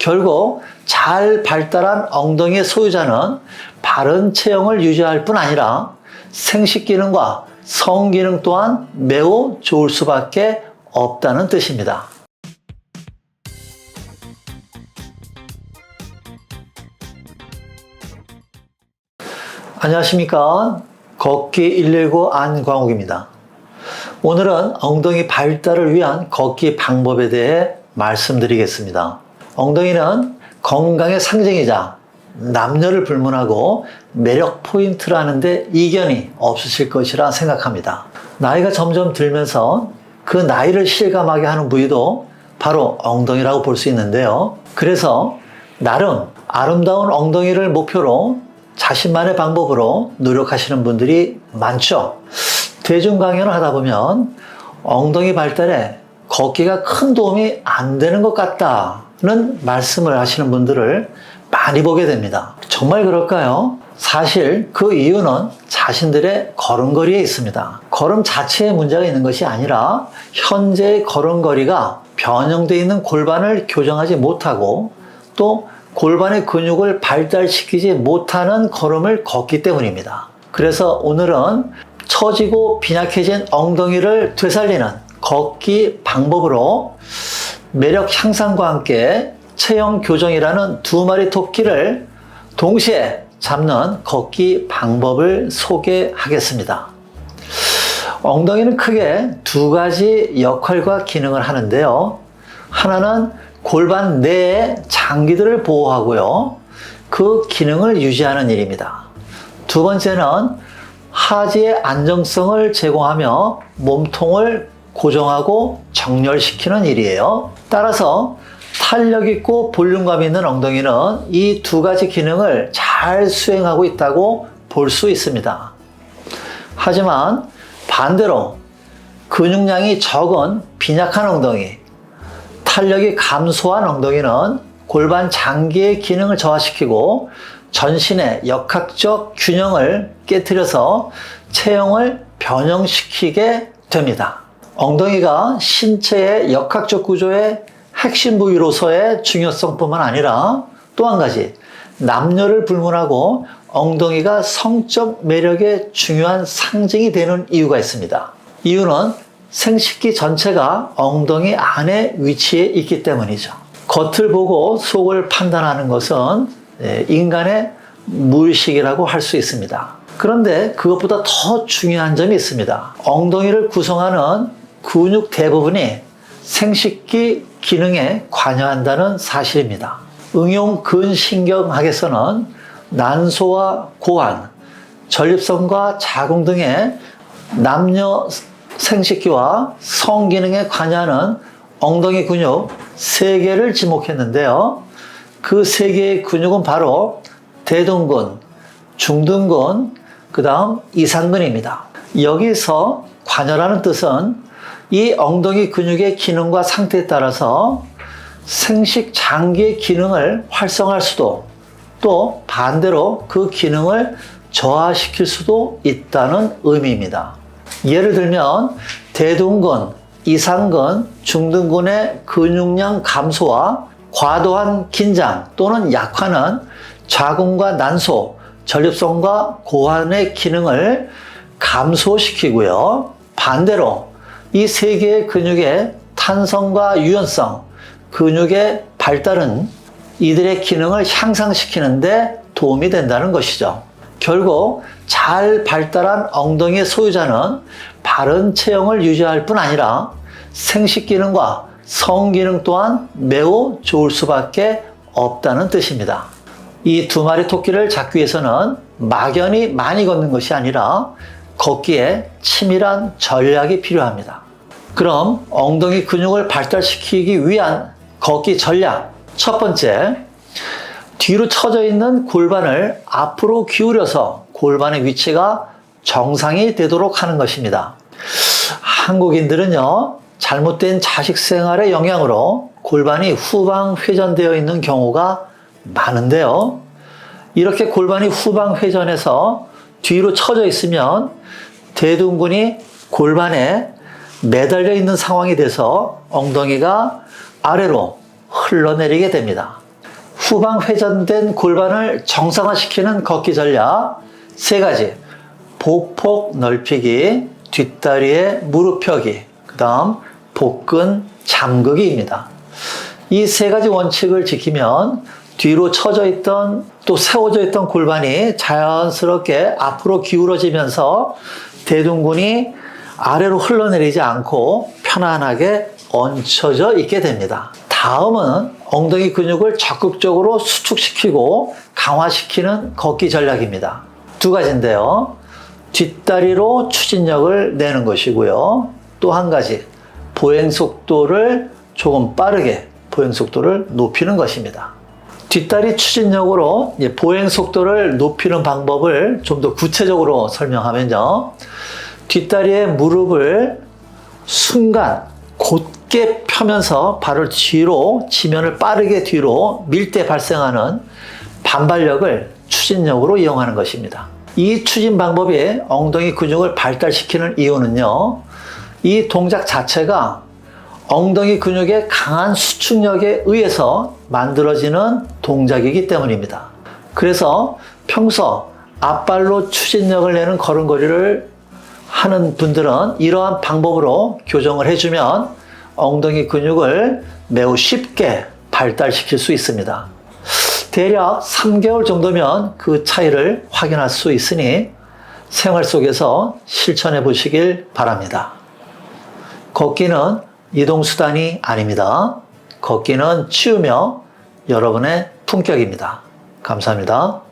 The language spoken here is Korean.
결국 잘 발달한 엉덩이의 소유자는 바른 체형을 유지할 뿐 아니라 생식 기능과 성 기능 또한 매우 좋을 수밖에 없다는 뜻입니다. 안녕하십니까. 걷기 119 안광욱입니다. 오늘은 엉덩이 발달을 위한 걷기 방법에 대해 말씀드리겠습니다. 엉덩이는 건강의 상징이자 남녀를 불문하고 매력 포인트라는데 이견이 없으실 것이라 생각합니다. 나이가 점점 들면서 그 나이를 실감하게 하는 부위도 바로 엉덩이라고 볼 수 있는데요. 그래서 나름 아름다운 엉덩이를 목표로 자신만의 방법으로 노력하시는 분들이 많죠. 대중 강연을 하다 보면 엉덩이 발달에 걷기가 큰 도움이 안 되는 것 같다 는 말씀을 하시는 분들을 많이 보게 됩니다. 정말 그럴까요? 사실 그 이유는 자신들의 걸음걸이에 있습니다. 걸음 자체에 문제가 있는 것이 아니라 현재의 걸음걸이가 변형되어 있는 골반을 교정하지 못하고 또 골반의 근육을 발달시키지 못하는 걸음을 걷기 때문입니다. 그래서 오늘은 처지고 빈약해진 엉덩이를 되살리는 걷기 방법으로 매력 향상과 함께 체형 교정이라는 두 마리 토끼를 동시에 잡는 걷기 방법을 소개하겠습니다. 엉덩이는 크게 두 가지 역할과 기능을 하는데요. 하나는 골반 내의 장기들을 보호하고요. 그 기능을 유지하는 일입니다. 두 번째는 하지의 안정성을 제공하며 몸통을 고정하고 정렬시키는 일이에요. 따라서 탄력 있고 볼륨감 있는 엉덩이는 이 두 가지 기능을 잘 수행하고 있다고 볼 수 있습니다. 하지만 반대로 근육량이 적은 빈약한 엉덩이, 탄력이 감소한 엉덩이는 골반 장기의 기능을 저하시키고 전신의 역학적 균형을 깨뜨려서 체형을 변형시키게 됩니다. 엉덩이가 신체의 역학적 구조의 핵심 부위로서의 중요성뿐만 아니라 또 한 가지 남녀를 불문하고 엉덩이가 성적 매력의 중요한 상징이 되는 이유가 있습니다. 이유는 생식기 전체가 엉덩이 안에 위치해 있기 때문이죠. 겉을 보고 속을 판단하는 것은 예, 인간의 무의식이라고 할 수 있습니다. 그런데 그것보다 더 중요한 점이 있습니다. 엉덩이를 구성하는 근육 대부분이 생식기 기능에 관여한다는 사실입니다. 응용 근신경학에서는 난소와 고환, 전립선과 자궁 등의 남녀 생식기와 성기능에 관여하는 엉덩이 근육 세 개를 지목했는데요. 그세 개의 근육은 바로 대둔근, 중둔근, 그 다음 이상근입니다. 여기서 관여라는 뜻은 이 엉덩이 근육의 기능과 상태에 따라서 생식 장기의 기능을 활성화할 수도 또 반대로 그 기능을 저하시킬 수도 있다는 의미입니다. 예를 들면 대둔근, 이상근, 중둔근의 근육량 감소와 과도한 긴장 또는 약화는 자궁과 난소, 전립선과 고환의 기능을 감소시키고요. 반대로 이 세 개의 근육의 탄성과 유연성, 근육의 발달은 이들의 기능을 향상시키는데 도움이 된다는 것이죠. 결국 잘 발달한 엉덩이의 소유자는 바른 체형을 유지할 뿐 아니라 생식 기능과 성 기능 또한 매우 좋을 수밖에 없다는 뜻입니다. 이 두 마리 토끼를 잡기 위해서는 막연히 많이 걷는 것이 아니라 걷기에 치밀한 전략이 필요합니다. 그럼 엉덩이 근육을 발달시키기 위한 걷기 전략. 첫 번째, 뒤로 처져 있는 골반을 앞으로 기울여서 골반의 위치가 정상이 되도록 하는 것입니다. 한국인들은요, 잘못된 자식 생활의 영향으로 골반이 후방 회전되어 있는 경우가 많은데요. 이렇게 골반이 후방 회전해서 뒤로 처져 있으면 대둔근이 골반에 매달려 있는 상황이 돼서 엉덩이가 아래로 흘러내리게 됩니다. 후방 회전된 골반을 정상화시키는 걷기 전략 세 가지. 보폭 넓히기, 뒷다리에 무릎 펴기, 그 다음 복근 잠그기입니다. 이 세 가지 원칙을 지키면 뒤로 처져 있던 또 세워져 있던 골반이 자연스럽게 앞으로 기울어지면서 대둔근이 아래로 흘러내리지 않고 편안하게 얹혀져 있게 됩니다. 다음은 엉덩이 근육을 적극적으로 수축시키고 강화시키는 걷기 전략입니다. 두 가지인데요. 뒷다리로 추진력을 내는 것이고요. 또 한 가지, 보행 속도를 조금 빠르게 보행 속도를 높이는 것입니다. 뒷다리 추진력으로 보행 속도를 높이는 방법을 좀 더 구체적으로 설명하면요. 뒷다리의 무릎을 순간 곧게 펴면서 발을 뒤로 지면을 빠르게 뒤로 밀 때 발생하는 반발력을 추진력으로 이용하는 것입니다. 이 추진 방법이 엉덩이 근육을 발달시키는 이유는요. 이 동작 자체가 엉덩이 근육의 강한 수축력에 의해서 만들어지는 동작이기 때문입니다. 그래서 평소 앞발로 추진력을 내는 걸음걸이를 하는 분들은 이러한 방법으로 교정을 해주면 엉덩이 근육을 매우 쉽게 발달시킬 수 있습니다. 대략 3개월 정도면 그 차이를 확인할 수 있으니 생활 속에서 실천해 보시길 바랍니다. 걷기는 이동수단이 아닙니다. 걷기는 치우며 여러분의 품격입니다. 감사합니다.